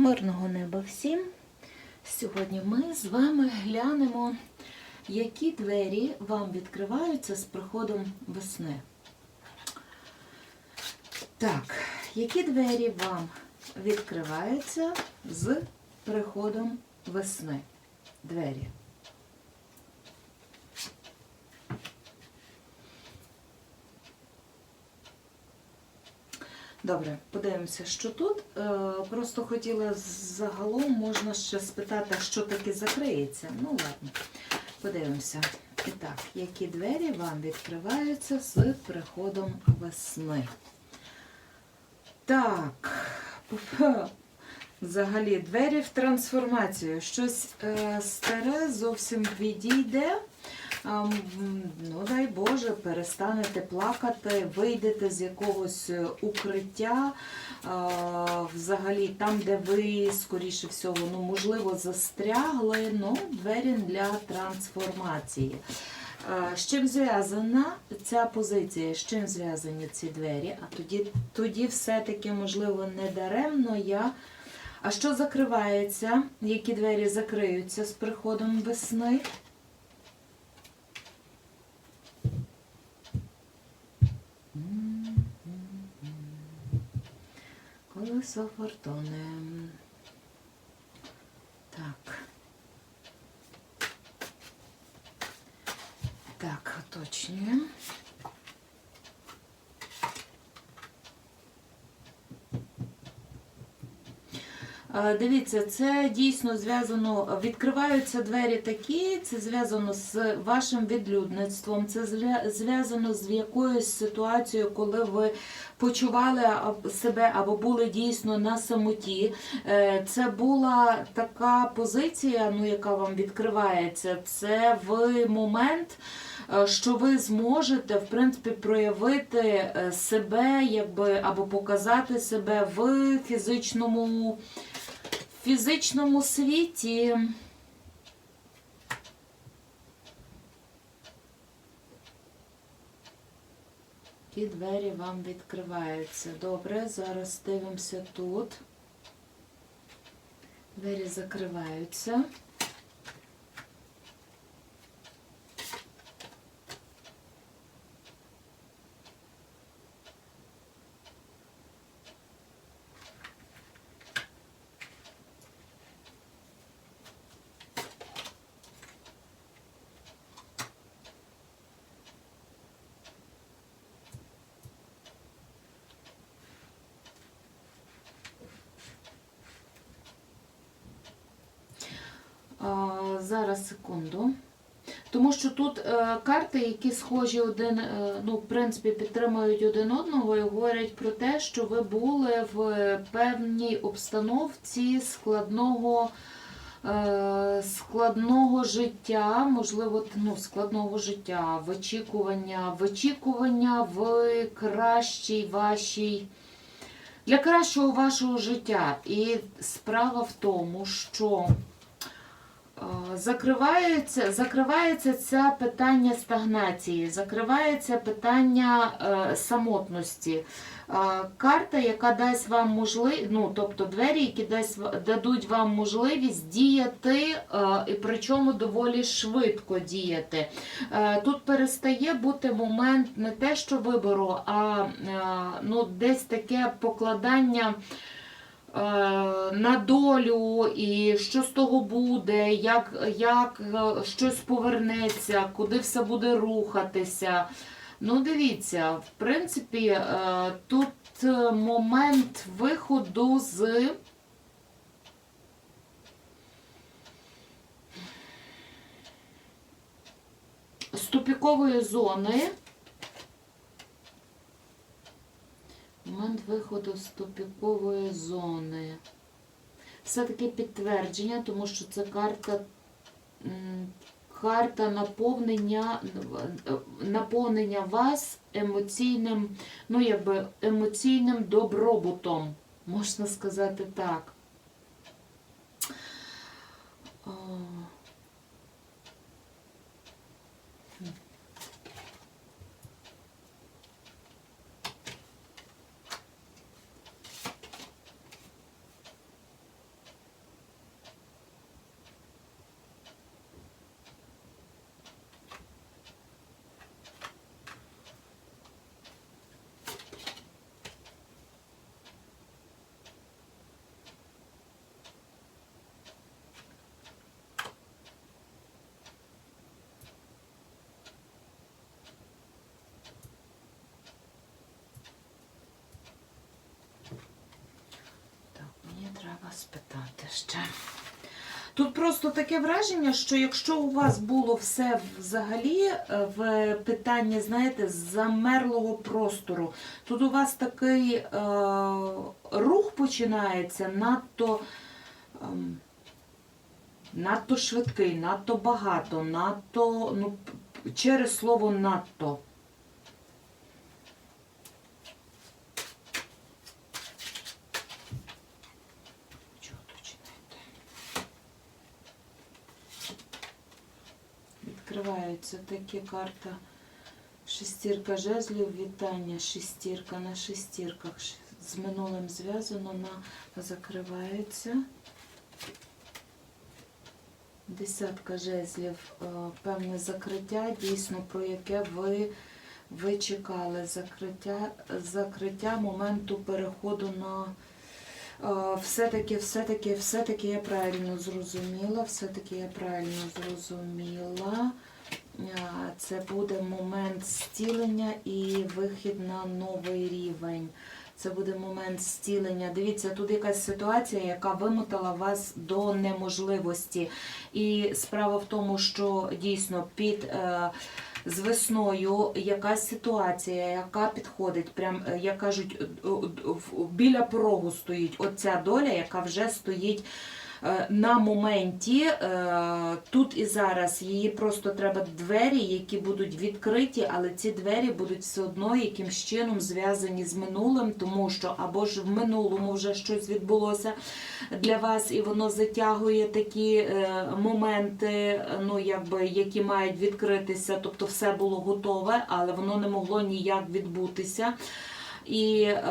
Мирного неба всім! Сьогодні ми з вами глянемо, які двері вам відкриваються з приходом весни. Так, які двері вам відкриваються з приходом весни? Двері. Добре, подивимося, що тут. Е, Просто хотіла загалом можна ще спитати, що таке закриється. Ну, ладно, подивимося. І так, які двері вам відкриваються з приходом весни? Так, взагалі, двері в трансформацію. Щось е, старе зовсім відійде. Ну, дай Боже, перестанете плакати, вийдете з якогось е, укриття, взагалі там, де ви, скоріше всього, ну, можливо, застрягли, ну, двері для трансформації. З чим зв'язана ця позиція? З чим зв'язані ці двері? А тоді, тоді все-таки, можливо, не даремно я. А що закривається? Які двері закриються з приходом весни? Колесо фортуни. Так. Так, уточнюємо. Дивіться, це дійсно зв'язано, відкриваються двері такі, це зв'язано з вашим відлюдництвом, це зв'язано з якоюсь ситуацією, коли ви почували себе або були дійсно на самоті. Е, Це була така позиція, ну, яка вам відкривається. Це в момент. е, Що ви зможете в принципі проявити е, себе, якби або показати себе в фізичному фізичному світі. І двері вам відкриваються. Добре, зараз дивимося тут. Двері закриваються. Зараз секунду. Тому що тут е, карти, які схожі один, е, ну, в принципі, підтримують один одного і говорять про те, що ви були в певній обстановці складного, е, складного життя, можливо, ну, складного життя, в очікування, в очікування в кращій вашій. Для кращого вашого життя. І справа в тому, що Закривається, закривається це питання стагнації, закривається питання е, самотності. Е, карта, яка дасть вам можливість, ну, тобто двері, які дасть, дадуть вам можливість діяти, е, і причому доволі швидко діяти. Е, тут перестає бути момент не те, що вибору, а е, ну, десь таке покладання на долю і що з того буде, як, як е, щось повернеться, куди все буде рухатися. Ну, дивіться, в принципі, е, тут е, момент виходу з. з зони. Момент виходу з тупікової зони. Все-таки підтвердження, тому що це карта, карта наповнення, наповнення вас емоційним, ну, якби емоційним добробутом, можна сказати так. Вас питати ще? Тут просто таке враження, що якщо у вас було все взагалі е, в питанні, знаєте, замерлого простору, тут у вас такий е, рух починається надто, ем, надто швидкий, надто багато, надто, ну, через слово надто. Відкривається такі карта. Шестірка жезлів, вітання, шестірка на шестірках. З минулим зв'язано на закривається. Десятка жезлів, е, певне закриття, дійсно про яке ви, ви чекали. Закриття, закриття моменту переходу на Е, Все-таки, все-таки, все-таки я правильно зрозуміла, все-таки я правильно зрозуміла. Е, Це буде момент зцілення і вихід на новий рівень. Це буде момент зцілення. Дивіться, тут якась ситуація, яка вимотала вас до неможливості. І справа в тому, що дійсно під е, з весною якась ситуація, яка підходить, прям е, як кажуть, е, біля порогу стоїть оця доля, яка вже стоїть. Е, На моменті е, тут і зараз її просто треба двері, які будуть відкриті, але ці двері будуть все одно якимсь чином зв'язані з минулим, тому що або ж в минулому вже щось відбулося для вас, і воно затягує такі е, моменти, ну якби які мають відкритися, тобто все було готове, але воно не могло ніяк відбутися. І е,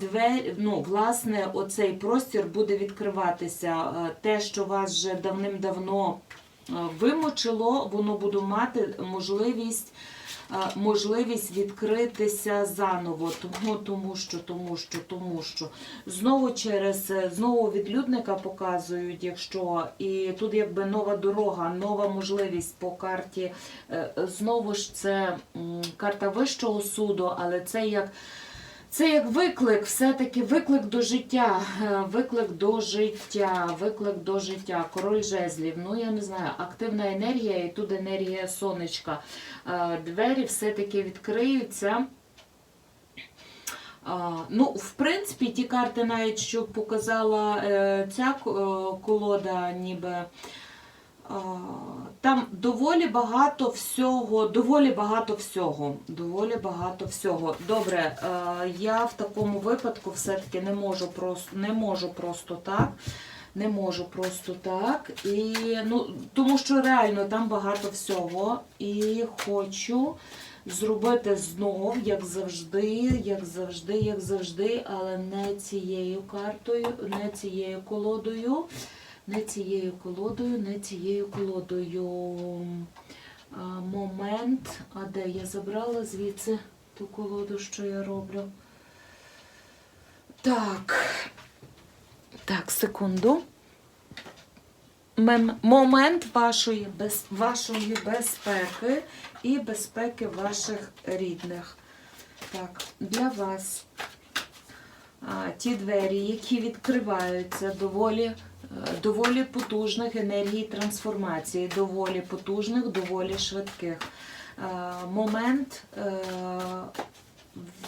двері, ну, власне, оцей простір буде відкриватися. Е, Те, що вас вже давним-давно е, вимочило, воно буде мати можливість. е, Можливість відкритися заново, тому, тому що, тому що, тому що знову через знову відлюдника показують, якщо і тут якби нова дорога, нова можливість по карті. Знову ж це карта вищого суду, але це як це як виклик, все-таки виклик до життя, е, виклик до життя, виклик до життя, король жезлів. Ну я не знаю, активна енергія і тут енергія сонечка. Е, Двері все-таки відкриються. Ну, в принципі, ті карти, навіть що показала е, ця е, колода, ніби. Там доволі багато всього, доволі багато всього, доволі багато всього. Добре, е, я в такому випадку все-таки не можу просто, не можу просто так. Не можу просто так. І, ну, тому що реально там багато всього. І хочу зробити знов, як завжди, як завжди, як завжди, але не цією картою, не цією колодою. Не цією колодою, не цією колодою. Момент. А де я забрала звідси ту колоду, що я роблю? Так. Так, секунду. Мем- Момент вашої, без, вашої безпеки і безпеки ваших рідних. Так, для вас а, ті двері, які відкриваються доволі, доволі потужних енергій трансформації, доволі потужних, доволі швидких. Е, Момент е,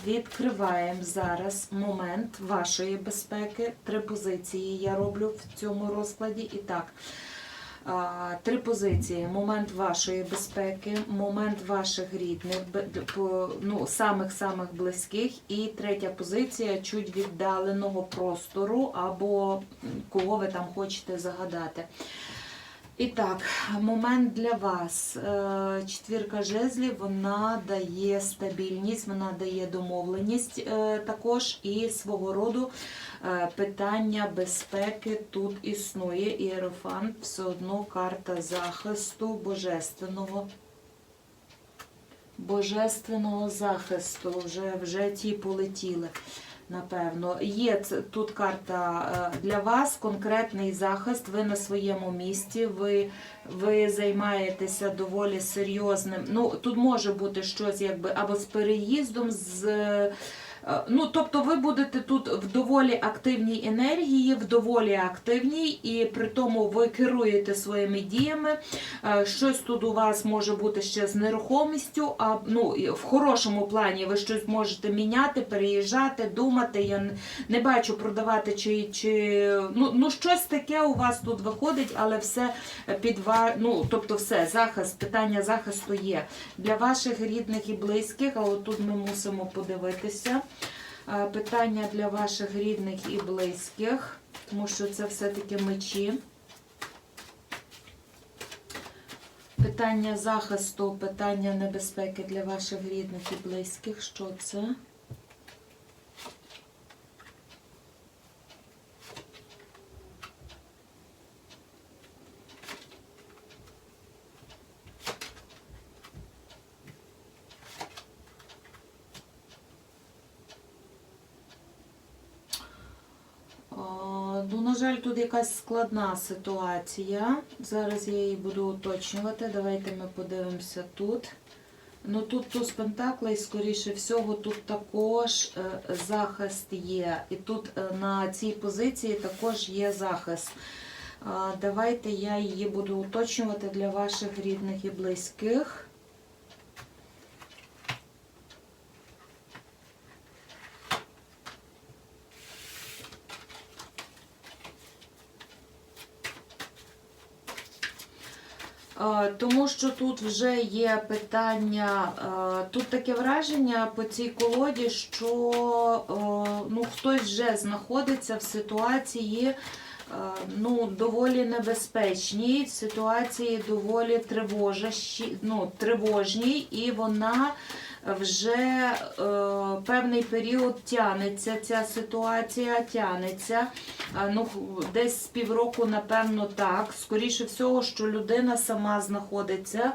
відкриваємо зараз момент вашої безпеки. Три позиції я роблю в цьому розкладі. І так. Три позиції: момент вашої безпеки, момент ваших рідних, ну, самих-самих близьких, і третя позиція чуть віддаленого простору або кого ви там хочете загадати. І так, момент для вас. Е, Четвірка жезлів, вона дає стабільність, вона дає домовленість е, також і свого роду е, питання безпеки тут існує. Іерофант все одно карта захисту божественного. Божественного захисту. Вже, вже ті полетіли. Напевно, є тут карта е, для вас, конкретний захист. Ви на своєму місці, ви, ви займаєтеся доволі серйозним. Ну, тут може бути щось якби або з переїздом, з, Ну, тобто ви будете тут в доволі активній енергії, в доволі активній, і при тому ви керуєте своїми діями. Е, Щось тут у вас може бути ще з нерухомістю, а ну, в хорошому плані ви щось можете міняти, переїжджати, думати. Я не- бачу продавати чи, чи ну, ну щось таке у вас тут виходить, але все під ну, тобто все, захист, питання захисту є для ваших рідних і близьких, а от тут ми мусимо подивитися. Е, Питання для ваших рідних і близьких, тому що це все-таки мечі. Питання захисту, питання небезпеки для ваших рідних і близьких. Що це? А, Ну, на жаль, тут якась складна ситуація. Зараз я її буду уточнювати. Давайте ми подивимося тут. Ну тут туз і скоріше всього, тут також е, захист є. І тут е, на цій позиції також є захист. Давайте я її буду уточнювати для ваших рідних і близьких. Е, Тому що тут вже є питання, е, тут таке враження по цій колоді, що е, ну, хтось вже знаходиться в ситуації е, ну, доволі небезпечній, ситуації доволі тривожащі, ну, тривожній, і вона вже е, певний період тянеться, ця ситуація тянеться. А, Ну, десь півроку, напевно, так. Скоріше всього, що людина сама знаходиться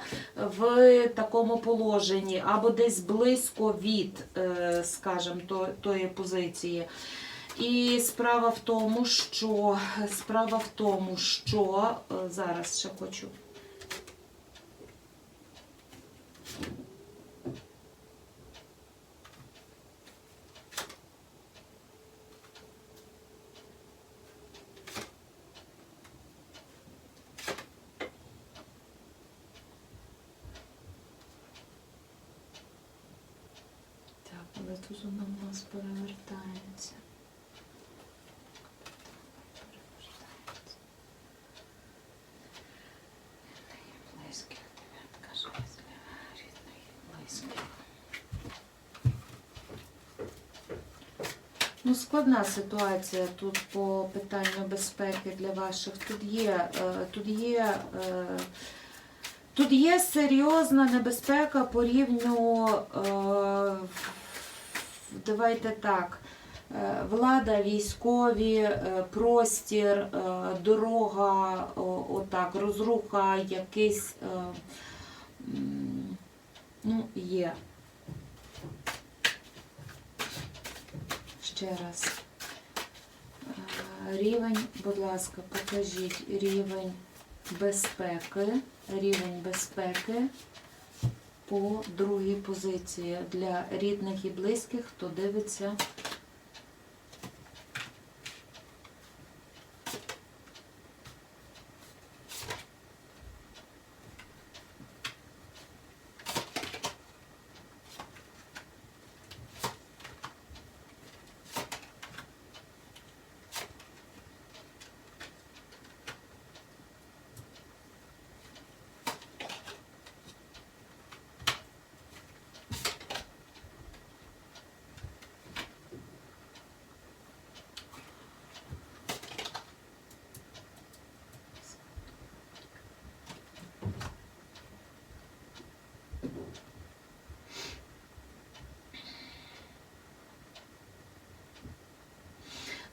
в такому положенні, або десь близько від, е, скажімо, то- тої позиції. І справа в тому, що справа в тому, що е, зараз ще хочу. Так, але тут вона у нас перевертається. Перевертається. Рідних і близьких, дев'ятка жезлів, рідних і близьких. Ну, складна ситуація тут по питанню безпеки для ваших. Тут є, е, тут є, е, тут є серйозна небезпека по рівню, е, давайте так, влада, військові, простір, дорога, отак, розруха, якийсь, ну, є. Ще раз. Е, Рівень, будь ласка, покажіть рівень безпеки, рівень безпеки по другій позиції для рідних і близьких, хто дивиться.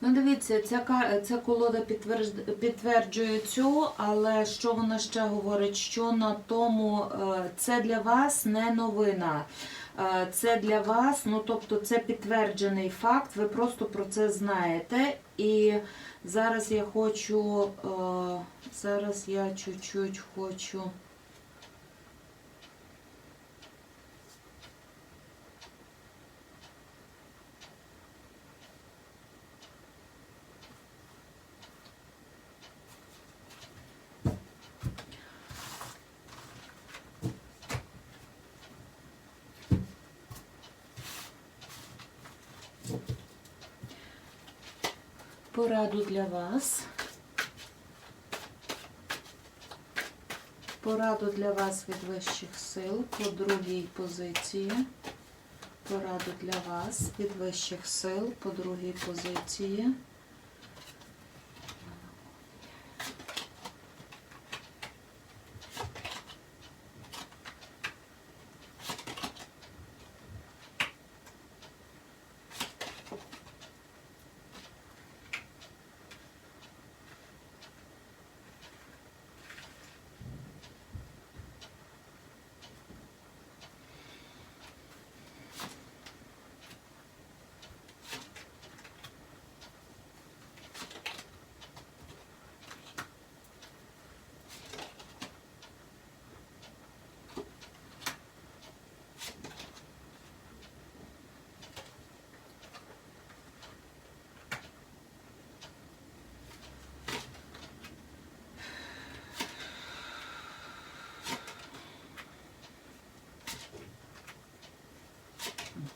Ну, дивіться, ця, ця колода підтверджує, цю, але що вона ще говорить? Що на тому е, це для вас не новина. Е, Це для вас, ну тобто це підтверджений факт, ви просто про це знаєте. І зараз я хочу, е, зараз я чуть-чуть хочу. Пораду для вас. Пораду для вас від вищих сил по другій позиції. Пораду для вас від вищих сил по другій позиції.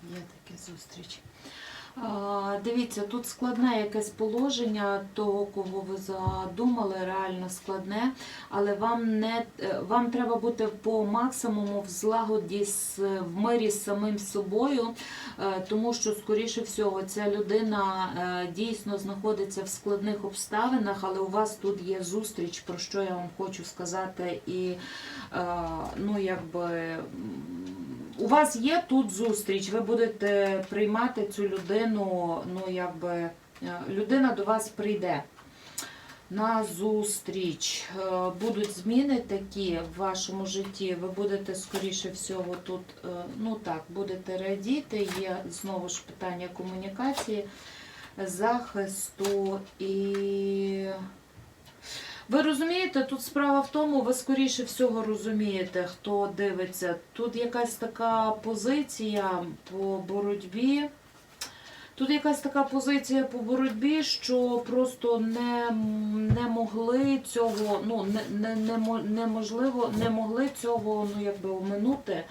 Є таке зустріч. Дивіться, тут складне якесь положення того, кого ви задумали, реально складне, але вам не е, вам треба бути по максимуму в злагоді в мирі з самим собою, е, тому що, скоріше всього, ця людина е, дійсно знаходиться в складних обставинах, але у вас тут є зустріч, про що я вам хочу сказати, і ну якби. У вас є тут зустріч, ви будете приймати цю людину, ну якби е, людина до вас прийде на зустріч. Е, Будуть зміни такі в вашому житті. Ви будете, скоріше всього, тут, е, ну так, будете радіти. Є знову ж питання комунікації, захисту і. Ви розумієте, тут справа в тому, ви скоріше всього розумієте, хто дивиться. Тут якась така позиція по боротьбі. Тут якась така позиція по боротьбі, що просто не, не могли цього, ну не, не, не, неможливо, не могли цього ну, якби оминути.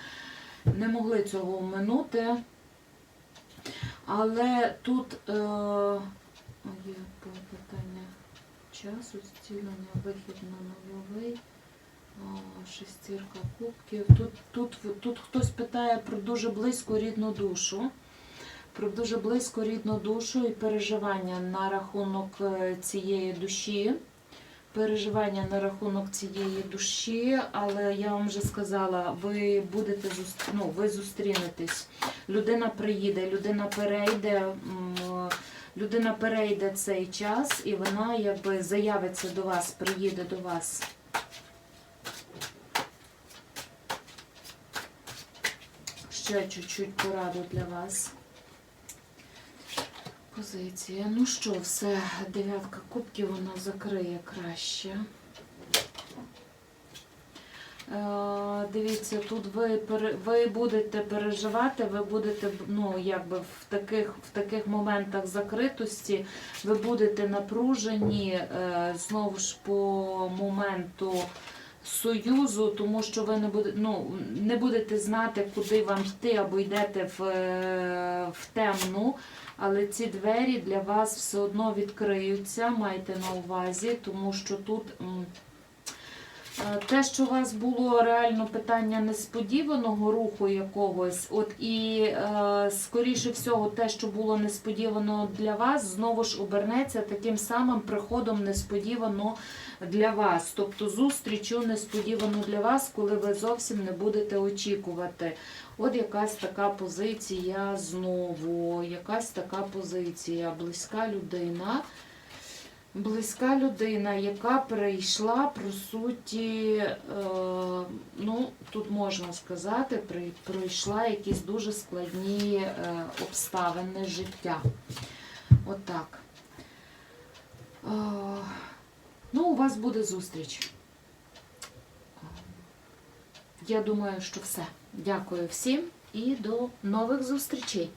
Не могли цього оминути. Але тут е, є питання часу, зцілення, вихід на нульовий, шестірка кубків. Тут, тут, тут хтось питає про дуже близьку рідну душу. Про дуже близьку рідну душу і переживання на рахунок е, цієї душі. Переживання на рахунок цієї душі, але я вам вже сказала, ви будете ну, ви зустрінетесь. Людина приїде, людина перейде, людина перейде цей час і вона якби заявиться до вас, приїде до вас. Ще чуть-чуть пораду для вас. Позиція. Ну що, все, дев'ятка кубків вона закриє краще. Е, Дивіться, тут ви, ви будете переживати, ви будете ну, якби в таких, в таких моментах закритості, ви будете напружені е, знову ж по моменту союзу, тому що ви не будете, ну, не будете знати, куди вам йти, або йдете в, е, в темну. Але ці двері для вас все одно відкриються, майте на увазі, тому що тут те, що у вас було реально питання несподіваного руху якогось, от і е, скоріше всього, те, що було несподівано для вас, знову ж обернеться таким самим приходом несподівано для вас. Тобто зустрічю несподівано для вас, коли ви зовсім не будете очікувати. От якась така позиція знову, якась така позиція, близька людина. Близька людина, яка прийшла, по суті, е, ну, тут можна сказати, пройшла якісь дуже складні е, обставини життя. Отак. Е, ну, у вас буде зустріч. Я думаю, що все. Дякую всім і до нових зустрічей.